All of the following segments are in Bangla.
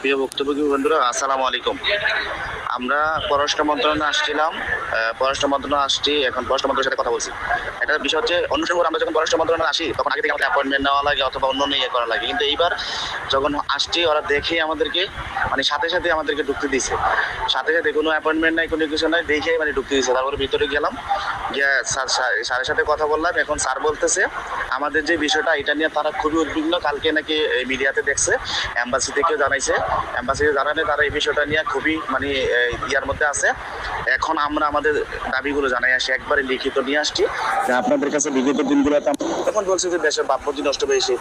প্রিয় বক্তব্য বন্ধুরা আসসালামু আলাইকুম। আমরা পররাষ্ট্র মন্ত্রণালয়ে আসছিলাম পররাষ্ট্র মন্ত্রণালয়ে আসছি, এখন পররাষ্ট্র মন্ত্রণালয়ের সাথে কথা বলছি। একটা বিষয় হচ্ছে করে আমরা যখন পররাষ্ট্র মন্ত্রণালয়ে আসি, তখন আগে থেকে আমাদের অ্যাপয়েন্টমেন্ট নেওয়া লাগে অথবা অন্য ইয়ে করা লাগে। কিন্তু এইবার যখন আসছি, ওরা দেখে আমাদেরকে মানে সাথে সাথে আমাদেরকে ঢুকতে দিছে সাথে সাথে কোনো অ্যাপয়েন্টমেন্ট নাই, কোনো কিছু নাই, দেখে মানে ঢুকতে দিছে তারপরে ভিতরে গেলাম, গিয়ে স্যার, স্যার- স্যারের সাথে কথা বললাম। এখন স্যার বলতেছে, আমাদের যে বিষয়টা, এটা নিয়ে তারা খুবই উদ্বিগ্ন। কালকে নাকি মিডিয়াতে দেখছে এম্বাসি থেকেও জানাইছে। এম্বাসিকে জানালে তারা এই বিষয়টা নিয়ে খুবই মানে ইয়ার মধ্যে আছে। এখন আমরা আমাদের দাবিগুলো জানাই আসি, একবারে লিখিত নিয়ে আসছি। আপনাদের কাছে বিগত দিনগুলোতে এখন বলছি যে দেশের বাপমতি নষ্ট হয়েছে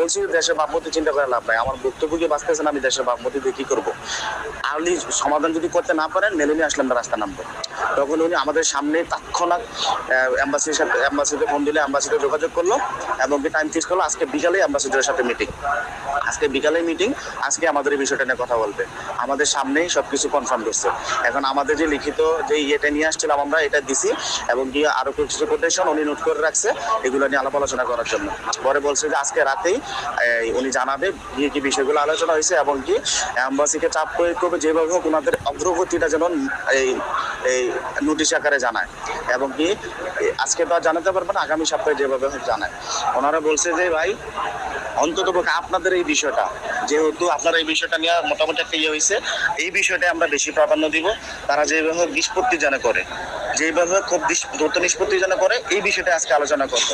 বলছি যে দেশের বাপমতি চিন্তা করে লাভ নাই। আমার বক্তব্যকে বাঁচতেছে না আমি দেশের ভাবমূর্তি দিয়ে কি করব? আর্লি সমাধান যদি করতে না পারেন মেলে নিয়ে আসলে আমরা রাস্তা নামবো তখন উনি আমাদের সামনে তৎক্ষণাৎ অ্যাম্বাসির সাথে অ্যাম্বাসিতে ফোন দিলে অ্যাম্বাসিতে যোগাযোগ করল এবং কি টাইম ফিক্স করল, আজকে বিকালে অ্যাম্বাসিডারের সাথে মিটিং আজকে বিকালে মিটিং আজকে আমাদের এই বিষয়টা নিয়ে কথা বলবে। আমাদের সামনেই সবকিছু কনফার্ম করছে। এখন আমাদের যে লিখিত যে ইয়েটা নিয়ে আসছিলাম আমরা, এটা দিছি এবং কি আরও কিছু কোটেশন উনি নোট করে রাখছে, এগুলো নিয়ে আলাপ আলোচনা করার জন্য। পরে বলছে যে আজকে রাতেই উনি জানাবে কি কি বিষয়গুলো আলোচনা হয়েছে এবং কি অ্যাম্বাসিকে চাপ প্রয়োগ করবে, যেভাবে হোক ওনাদের অগ্রগতিটা যেন, এই এই নোটিশ আকারে জানায় এবং কি আজকে তো জানাতে পারবে না, আগামী সপ্তাহে যেভাবে জানায়। ওনারা বলছে যে, ভাই, অন্তত আপনাদের এই বিষয়টা, যেহেতু আপনারা এই বিষয়টা নিয়ে মোটামুটি একটা ইয়ে হয়েছে এই বিষয়টা আমরা বেশি প্রাধান্য দিব, তারা যেভাবে নিষ্পত্তি যেন করে। যেভাবে খুব দ্রুত নিষ্পত্তি জন্য করে, এই বিষয়টা আজকে আলোচনা করব।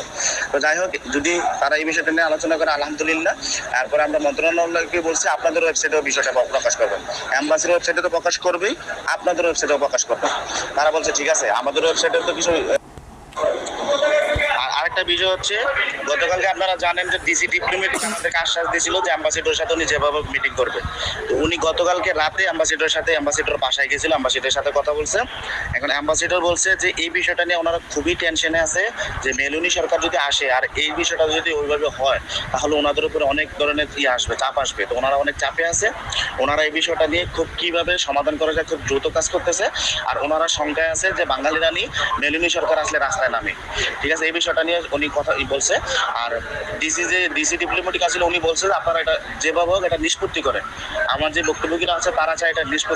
তো যাই হোক, যদি তারা এই বিষয়টা নিয়ে আলোচনা করে, আলহামদুলিল্লাহ। তারপরে আমরা মন্ত্রণালয়কে বলছি, আপনাদের ওয়েবসাইটেও বিষয়টা প্রকাশ করবেন। অ্যাম্বাসির ওয়েবসাইটে তো প্রকাশ করবেই, আপনাদের ওয়েবসাইটেও প্রকাশ করবেন তারা বলছে, ঠিক আছে, আমাদের ওয়েবসাইটে তো কিছু আরেকটা বিষয় হচ্ছে, গতকালকে আপনারা জানেন যে ডিসি ডিপ্লোমেটিক আমাদেরকে আশ্বাস দিয়েছিল যে অ্যাম্বাসিডরের সাথে উনি যেভাবে মিটিং করবে। তো উনি গতকালকে রাতে অ্যাম্বাসিডরের সাথে অ্যাম্বাসিডর বাসায় গেছিল অ্যাম্বাসিডরের সাথে কথা বলছে। এখন অ্যাম্বাসিডর বলছে যে এই বিষয়টা নিয়ে ওনারা খুবই টেনশনে আছে যে মেলুনি সরকার যদি আসে আর এই বিষয়টা যদি ওইভাবে হয়, তাহলে ওনাদের উপরে অনেক ধরনের ইয়ে আসবে, চাপ আসবে। তো ওনারা অনেক চাপে আছে। ওনারা এই বিষয়টা নিয়ে খুব কীভাবে সমাধান করা যায়, খুব দ্রুত কাজ করতেছে। আর ওনারা শঙ্কায় আছে যে বাঙালিরা নিয়ে মেলুনি সরকার আসলে রাস্তায় নামে। ঠিক আছে, এই বিষয়টা নিয়ে উনি কথা বলছে। আর ডিসি যে ডিসি ডিপ্লোমেটিক আছে উনি বলছে যে আপনারা এটা যেভাবে হোক এটা নিষ্পত্তি করেন। আমার যে বক্তব্যগুলো আছে, তারা চায় এটা নিষ্পত্তি